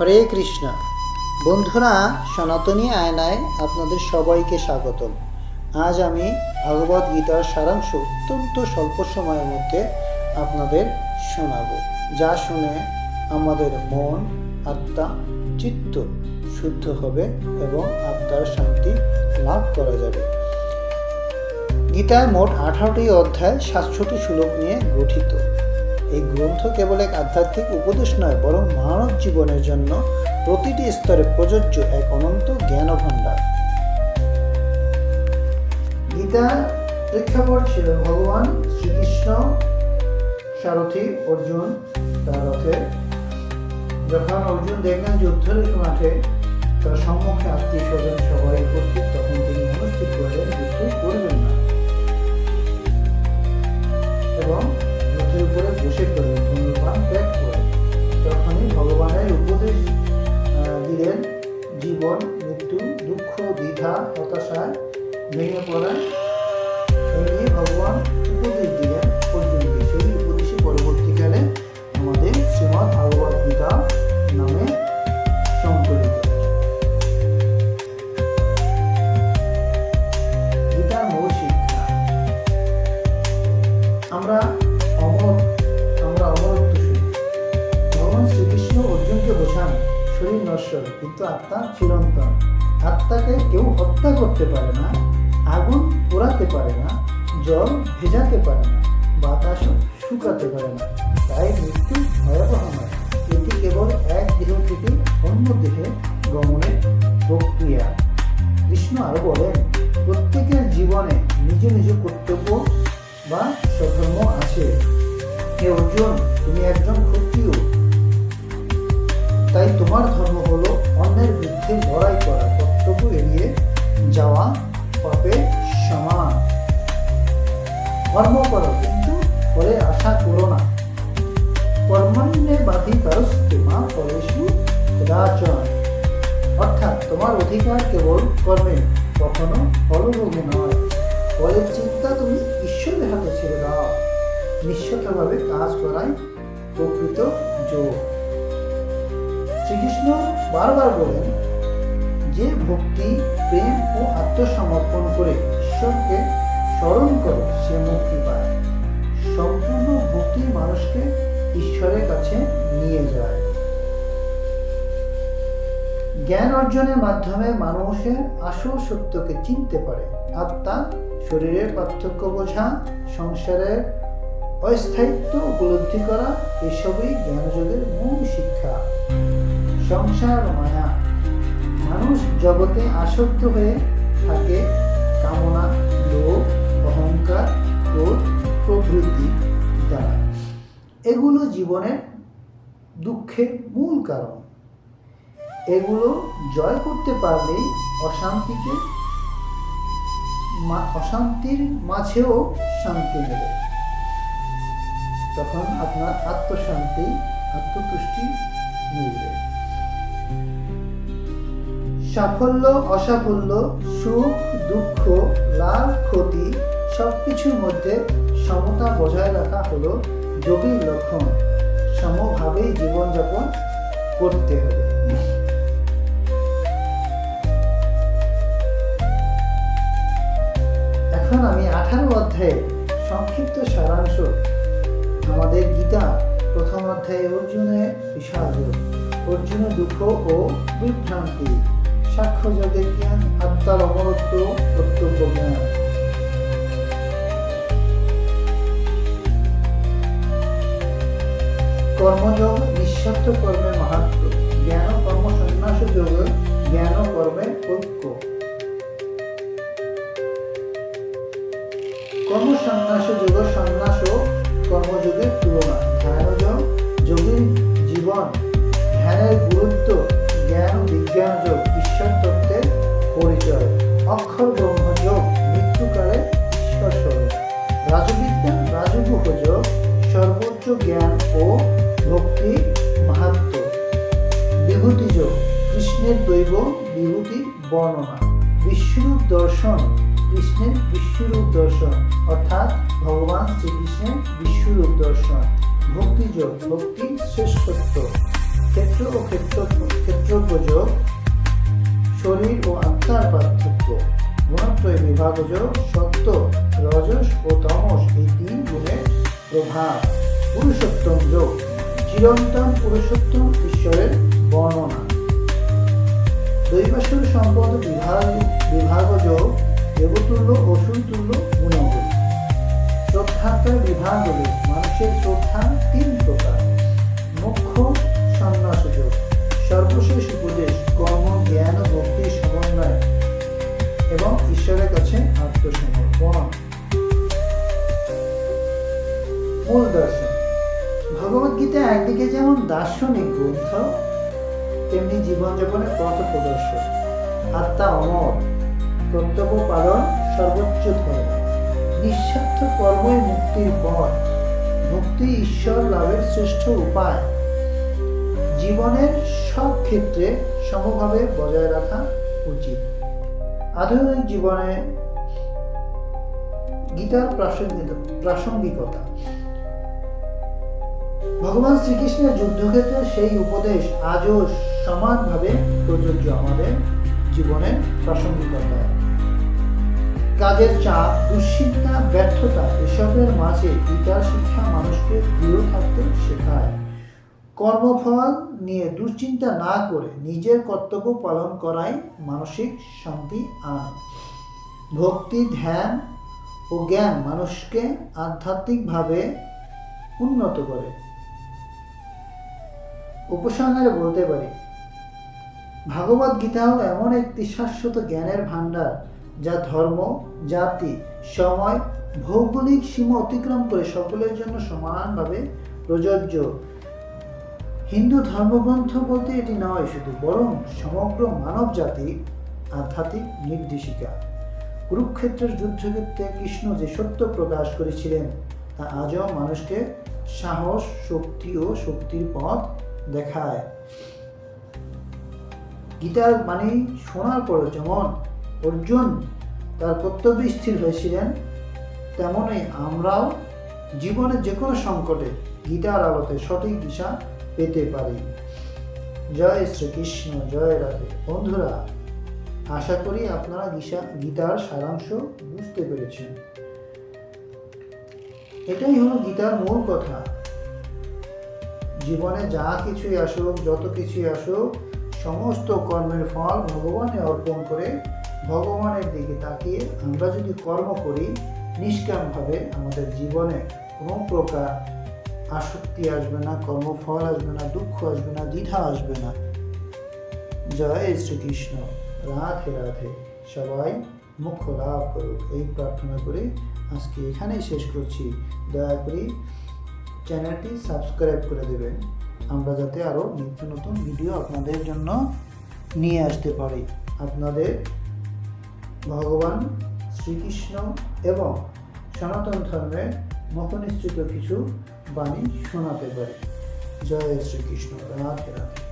হরে কৃষ্ণ। বন্ধুরা, সনাতনী আয়নায় আপনাদের সবাইকে স্বাগতম। আজ আমি ভগবদ গীতার সারাংশ অত্যন্ত স্বল্প সময়ের মধ্যে আপনাদের শোনাব। যা শুনে আমাদের মন, আত্মা, চিত্ত শুদ্ধ হবে এবং আত্মার শান্তি লাভ করা যাবে। গীতায় মোট আঠারোটি অধ্যায় সাতশোটি শ্লোক নিয়ে গঠিত। এই গ্রন্থ কেবল এক আধ্যাত্মিক উপদেশ নয়, বরং মানব জীবনের জন্য প্রতিটি স্তরে প্রযোজ্য এক অনন্ত জ্ঞান ভাণ্ডার গীতা প্রেক্ষাপট ছিল ভগবান শ্রীকৃষ্ণ, সারথী অর্জুন, তার রথে যখন অর্জুন দেখলেন যুদ্ধের মাঠে তার সম্মুখে আত্মীয় স্বজন সবাই উপস্থিত, তখন তিনি মনস্থির করলেন যুদ্ধ করবেন না। এবং উপরে বসে পড়লেন ধূমপান ত্যাগ করে। তখনই ভগবানের উপদেশ দিলেন, জীবন, মৃত্যু, দুঃখ, দ্বিধা হতাশায় ভেঙে পড়েন এমনি ভগবান আত্মা চিরন্তন। আত্মাকে কেউ হত্যা করতে পারে না, আগুন পোড়াতে পারে না, জল ভেজাতে পারে না, বাতাসও শুকাতে পারে না। তাই মৃত্যু ভয়াবহ নয়। এটি কেবল এক দেহ থেকে অন্য দেহে গমনের প্রক্রিয়া। কৃষ্ণ আরও বলেন কর্ম করো, কিন্তু ফলে আশা করো না। কর্মণ্যে বাধি কারস্তে মা ফলেশু কদাচন। অর্থাৎ তোমার অধিকার কেবল কর্মে, কখনো ফলভোগে নয়। ফলের চিন্তা তুমি ঈশ্বরের হাতে ছেড়ে দাও। নিঃস্বার্থভাবে কাজ করাই প্রকৃত যোগ। শ্রীকৃষ্ণ বারবার বলেন, যে ভক্তি, প্রেম ও আত্মসমর্পণ করে ঈশ্বরকে স্মরণ করে সে মুক্তি পায়। সম্পূর্ণ ভক্তি মানুষকে ঈশ্বরের কাছে নিয়ে যায়। জ্ঞান অর্জনের মাধ্যমে মানুষের আসল সত্যকে চিনতে পারে। আত্মা, শরীরের পার্থক্য বোঝা, সংসারের অস্থায়িত্ব উপলব্ধি করা, এসবই জ্ঞানযোগের মূল শিক্ষা। সংসার মায়া। মানুষ জগতে আসক্ত হয়ে থাকে, কামনা, লোভ অহংকার ক্রোধ প্রভৃতি দ্বারা। এগুলো জীবনের দুঃখের মূল কারণ। এগুলো জয় করতে পারলেই অশান্তিকে অশান্তির মাঝেও শান্তি মেলে তখন আপনার আত্মশান্তি, আত্মতুষ্টি মিলবে। সাফল্য, অসাফল্য, সুখ, দুঃখ, লাভ, ক্ষতি সবকিছুর মধ্যে সমতা বজায় রাখা হলো যোগীর লক্ষণ। সমভাবেই জীবনযাপন করতে হবে। এখন আমি আঠারো অধ্যায়ে সংক্ষিপ্ত সারাংশ আমাদের গীতা প্রথম অধ্যায়ে অর্জুনের বিষাদ অর্জুনের দুঃখ ও বিভ্রান্তি, সাক্ষ্য যোগের জ্ঞান, আত্মার অমরত্ব কর্তব্য জ্ঞান। কর্মযোগ নিঃস্বার্থ কর্মে মাহাত্ম, জ্ঞান কর্ম সন্ন্যাস যোগ, জ্ঞান কর্মে কর্মের ঐক্য। কর্ম সন্ন্যাস যোগ সন্ন্যাস ও কর্মযোগের তুলনা। ধ্যান যোগ, যোগীর জীবন। ধ্যানের গুরুত্ব কৃষ্ণের দৈব বিভূতি বর্ণনা। বিশ্বরূপ দর্শন, কৃষ্ণের বিশ্বরূপ দর্শন, অর্থাৎ ভগবান শ্রীকৃষ্ণের বিশ্বরূপ দর্শন। ভক্তিযোগ, ভক্তি শ্রেষ্ঠত্ব। ক্ষেত্র ও ক্ষেত্র যোগ শরীর ও আত্মার পার্থক্য। গুণত্রয় বিভাগ যোগ সত্য, রজস ও তমস এই তিন গুণের প্রভাব। পুরুষোত্তম যোগ, চিরন্তন পুরুষোত্তম ঈশ্বরের বর্ণনা। দৈবাসুর সম্পদ বিভাগ বিভাগ যোগ দেবতুল্য অসুরতুল্য গুণগুলি শ্রদ্ধাত্মার বিভাগগুলি মানুষের শ্রদ্ধা তিন প্রকার। মুখ্য সন্ন্যাস যোগ সর্বশেষ উপদেশ কর্ম, জ্ঞান ও সমন্বয় এবং ঈশ্বরের কাছে আত্মসমর্পণ। মূল দর্শন। ভগবদ্গীতা একদিকে যেমন দার্শনিক গ্রন্থ তেমনি জীবনযাপনের পথ প্রদর্শন আত্মা অমর, কর্তব্য পালন সর্বোচ্চ ধর্ম। নিঃস্বার্থ কর্মই মুক্তির পথ। মুক্তি ঈশ্বর লাভের শ্রেষ্ঠ উপায়। জীবনের সব ক্ষেত্রে সমভাবে বজায় রাখা উচিত। আধুনিক জীবনে গীতার প্রাসঙ্গিক- প্রাসঙ্গিকতা। ভগবান শ্রীকৃষ্ণের যুদ্ধক্ষেত্রে সেই উপদেশ আজও সমানভাবে প্রযোজ্য আমাদের জীবনের প্রাসঙ্গিকতায় কাজের চাপ, দুশ্চিন্তা, ব্যর্থতা এসবের মাঝে গীতার শিক্ষা মানুষকে দৃঢ় থাকতে শেখায়। কর্মফল নিয়ে দুশ্চিন্তা না করে নিজের কর্তব্য পালন করাই মানসিক শান্তি আনে। ভক্তি, ধ্যান ও জ্ঞান মানুষকে আধ্যাত্মিকভাবে উন্নত করে। উপসংহারে বলতে পারি ভাগবত গীতা হল এমন একটি শাশ্বত জ্ঞানের ভাণ্ডার যা ধর্ম, জাতি, সময়, ভৌগোলিক সীমা অতিক্রম করে সকলের জন্য সমানভাবে প্রযোজ্য। হিন্দু ধর্মগ্রন্থ বলতে এটি নয় শুধু, বরং সমগ্র মানব জাতির আধ্যাত্মিক নির্দেশিকা। কুরুক্ষেত্রের যুদ্ধক্ষেত্রে কৃষ্ণ যে সত্য প্রকাশ করেছিলেন, তা আজও মানুষকে সাহস, শক্তি ও শক্তির পথ দেখায়। গীতার বাণী শোনার পর যেমন অর্জুন তার কর্তব্যে স্থির হয়েছিলেন তেমনই আমরাও জীবনের যে কোনো সংকটে গীতার আলোতে সঠিক দিশা পেতে পারি। জয় শ্রীকৃষ্ণ, জয় রাধে। বন্ধুরা, আশা করি আপনারা গীষা গীতার সারাংশ বুঝতে পেরেছেন। এটাই হলো গীতার মূল কথা। জীবনে যা কিছুই আসুক, যত কিছুই আসুক সমস্ত কর্মের ফল ভগবানে অর্পণ করে ভগবানের দিকে তাকিয়ে আমরা যদি কর্ম করি, নিষ্কামভাবে আমাদের জীবনে কোনো প্রকার আসক্তি আসবে না, কর্মফল আসবে না, দুঃখ আসবে না, দ্বিধা আসবে না। জয় শ্রীকৃষ্ণ। রাধে রাধে। সবাই মুখ্য লাভ করুক। এই প্রার্থনা করে আজকে এখানেই শেষ করছি। দয়া করে চ্যানেলটি সাবস্ক্রাইব করে দেবেন। আমরা যাতে আরও নিত্য নতুন ভিডিও আপনাদের জন্য নিয়ে আসতে পারি। আপনাদের ভগবান শ্রীকৃষ্ণ এবং সনাতন ধর্মের মতনিশ্চিত কিছু বাণী শোনাতে পারি। জয় শ্রীকৃষ্ণ, রাধে রাধে।